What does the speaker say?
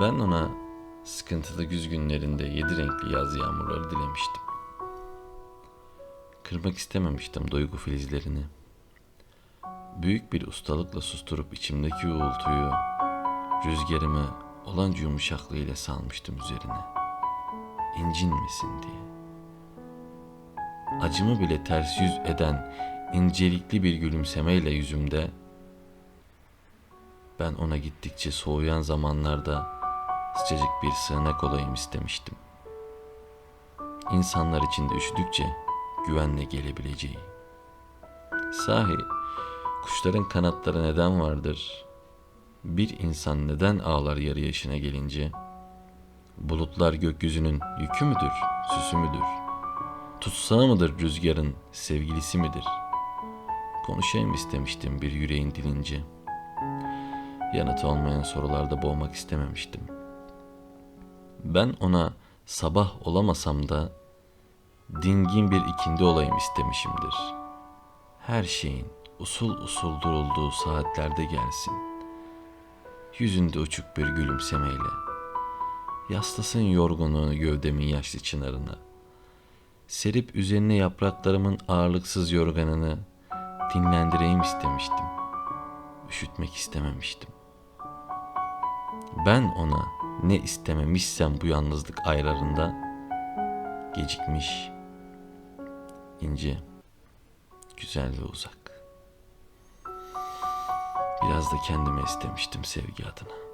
Ben ona sıkıntılı güz günlerinde yedi renkli yaz yağmurları dilemiştim. Kırmak istememiştim duygu filizlerini. Büyük bir ustalıkla susturup içimdeki uğultuyu, rüzgarımı olanca yumuşaklığıyla salmıştım üzerine. İncinmesin diye. Acımı bile ters yüz eden incelikli bir gülümsemeyle yüzümde ben ona gittikçe soğuyan zamanlarda sıcacık bir sığınak olayım istemiştim. İnsanlar içinde üşüdükçe güvenle gelebileceği. Sahi kuşların kanatları neden vardır? Bir insan neden ağlar yarı yaşına gelince? Bulutlar gökyüzünün yükü müdür, süsü müdür? Tutsağı mıdır rüzgarın sevgilisi midir? Konuşayım istemiştim bir yüreğin dilince. Yanıtı olmayan sorularda boğmak istememiştim. Ben ona sabah olamasam da dingin bir ikindi olayım istemişimdir. Her şeyin usul usul durulduğu saatlerde gelsin. Yüzünde uçuk bir gülümsemeyle. Yaslasın yorgunluğunu gövdemin yaşlı çınarına. Serip üzerine yapraklarımın ağırlıksız yorganını dinlendireyim istemiştim. Üşütmek istememiştim. Ben ona ne istememişsem bu yalnızlık aylarında gecikmiş, ince, güzel ve uzak. Biraz da kendime istemiştim sevgi adına.